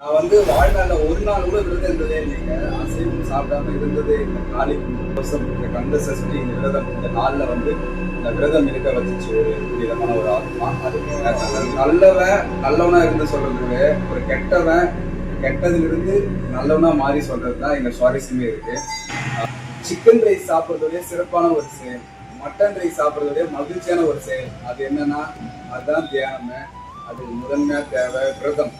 நான் வந்து வாழ்நாள்ல ஒரு நாள் கூட விரதம் இருந்ததே இல்லைங்க அசைவம் சாப்பிடாம இருந்ததே இல்லை. காலை வருஷம் இந்த கந்த சஷ்டி இந்த விரதம் இந்த நாள்ல வந்து இந்த விரதம் இருக்க வச்சுச்சு ஒரு விதமான ஒரு ஆத்மா. அது நல்லவன் நல்லவனா இருந்து சொல்றது ஒரு கெட்டவன் கெட்டதிலிருந்து நல்லவனா மாறி சொல்றது தான் எங்க சுவாரஸ்யமே இருக்கு. சிக்கன் ரைஸ் சாப்பிட்றதுடைய சிறப்பான ஒரு செயல். மட்டன் ரைஸ் சாப்பிட்றதுடைய மகிழ்ச்சியான ஒரு செயல். அது என்னன்னா அதுதான் தியானமே. அது முதன்மையா தேவை விரதம்.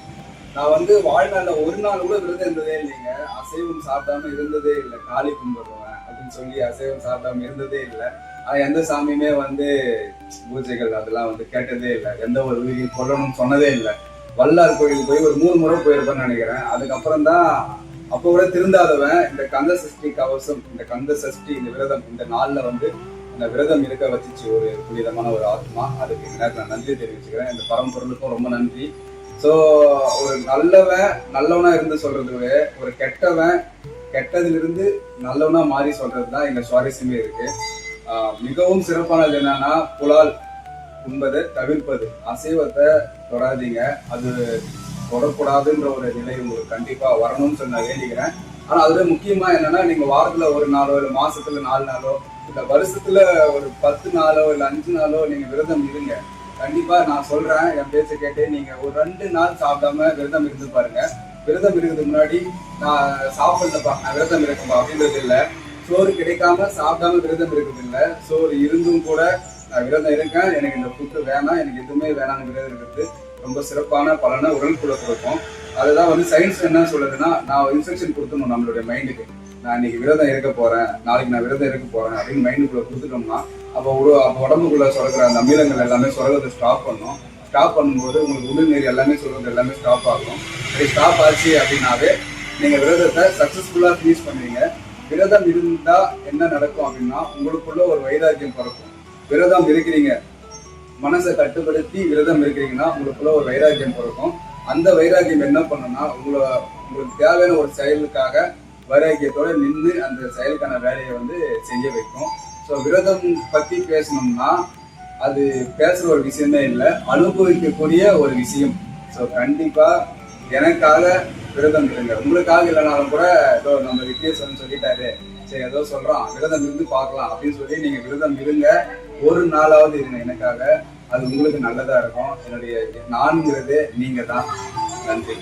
நான் வந்து வாழ்நாள்ல ஒரு நாள் கூட விரதம் இருந்ததே இல்லைங்க. அசைவம் சாப்பிடாம இருந்ததே இல்லை. காளி கும்பிடுவேன் அப்படின்னு சொல்லி அசைவம் சாப்பிடாம இருந்ததே இல்லை. ஆனா எந்த சாமியுமே வந்து பூஜைகள் அதெல்லாம் வந்து கேட்டதே இல்லை. எந்த ஒரு உயிரையும் கொல்லணும்னு சொன்னதே இல்லை. வல்லார் கோயிலுக்கு போய் ஒரு மூணு முறை போயிருப்பேன்னு நினைக்கிறேன். அதுக்கப்புறம் தான் அப்போ கூட திருந்தாதவன் இந்த கந்த சஷ்டி கவசம் இந்த கந்த சஷ்டி இந்த விரதம் இந்த நாள்ல வந்து இந்த விரதம் இருக்க வச்சுச்சு ஒரு புனிதமான ஒரு ஆத்மா. அதுக்கு நேரத்தில் நன்றி தெரிவிச்சுக்கிறேன். இந்த பரம்பொருளுக்கும் ரொம்ப நன்றி. ஸோ ஒரு நல்லவன் நல்லவனா இருந்து சொல்றது ஒரு கெட்டவன் கெட்டதிலிருந்து நல்லவனா மாறி சொல்றது தான் எங்க சுவாரஸ்யமே இருக்கு. மிகவும் சிறப்பானது என்னன்னா புலால் உண்பதை தவிர்ப்பது. அசைவத்தை தொடாதீங்க. அது தொடக்கூடாதுன்ற ஒரு நிலை உங்களுக்கு கண்டிப்பா வரணும்னு சொல்லி நான் வேண்டிக்கிறேன். ஆனா அதுல முக்கியமா என்னன்னா நீங்க வாரத்துல ஒரு நாளோ இல்ல மாசத்துல நாலு நாளோ இல்ல வருஷத்துல ஒரு பத்து நாளோ இல்ல அஞ்சு நாளோ நீங்க விரதம் இருங்க. கண்டிப்பா நான் சொல்றேன். என் பேச்ச கேட்டு நீங்க ஒரு ரெண்டு நாள் சாப்பிடாம விரதம் இருந்து பாருங்க. விரதம் இருக்கிறதுக்கு முன்னாடி நான் சாப்பிடலப்பா நான் விரதம் இருக்கேன்பா அப்படின்றது இல்ல. சோறு கிடைக்காம சாப்பிடாம விரதம் இருக்கிறது இல்ல. சோறு இருந்தும் கூட நான் விரதம் இருக்கேன். எனக்கு இந்த ஃபுட்டு வேணாம். எனக்கு எதுவுமே வேணாம்னு விரதம் இருக்கிறது. ரொம்ப சிறப்பான பலனை உடலுக்குள்ள கொடுக்கும். அதுதான் வந்து சயின்ஸ் என்ன சொல்லுதுன்னா நான் இன்ஸ்ட்ரக்ஷன் கொடுத்துணும் நம்மளுடைய மைண்டுக்கு நான் இன்னைக்கு விரதம் இருக்க போறேன் நாளைக்கு நான் விரதம் இருக்க போறேன் அப்படின்னு மைண்டுக்குள்ள கொடுத்துட்டோம்னா அப்போ ஒரு அப்போ உடம்புக்குள்ள சுரக்கிற அந்த அமிலங்கள் எல்லாமே சுரகத்தை ஸ்டாப் பண்ணும். ஸ்டாப் பண்ணும்போது உங்களுக்கு உடல்நீர் எல்லாமே சொல்றது எல்லாமே ஸ்டாப் ஆகும். அப்படி ஸ்டாப் ஆச்சு அப்படின்னாவே நீங்க விரதத்தை சக்சஸ்ஃபுல்லா ஃபினிஷ் பண்ணுவீங்க. விரதம் இருந்தா என்ன நடக்கும் அப்படின்னா உங்களுக்குள்ள ஒரு வைராக்கியம் பிறக்கும். விரதம் இருக்கிறீங்க மனசை கட்டுப்படுத்தி விரதம் இருக்கிறீங்கன்னா உங்களுக்குள்ள ஒரு வைராக்கியம் பிறக்கும். அந்த வைராக்கியம் என்ன பண்ணுன்னா உங்களை உங்களுக்கு தேவையான ஒரு செயலுக்காக வைராக்கியத்தோட நின்று அந்த செயலுக்கான வேலையை வந்து செய்ய வைக்கும். ஸோ விரதம் பற்றி பேசணும்னா அது பேசுகிற ஒரு விஷயமே இல்லை அனுபவிக்கக்கூடிய ஒரு விஷயம். ஸோ கண்டிப்பாக எனக்காக விரதம் இருங்க. உங்களுக்காக இல்லைனாலும் கூட ஏதோ நம்ம வித்தியாசம் சொல்லிட்டாரு. சரி ஏதோ சொல்கிறான் விரதம் இருந்து பார்க்கலாம் அப்படின்னு சொல்லி நீங்கள் விரதம் இருங்க. ஒரு நாளாவது இருங்க எனக்காக. அது உங்களுக்கு நல்லதாக இருக்கும். என்னுடைய நான்கிறது நீங்கள் தான் நன்றி.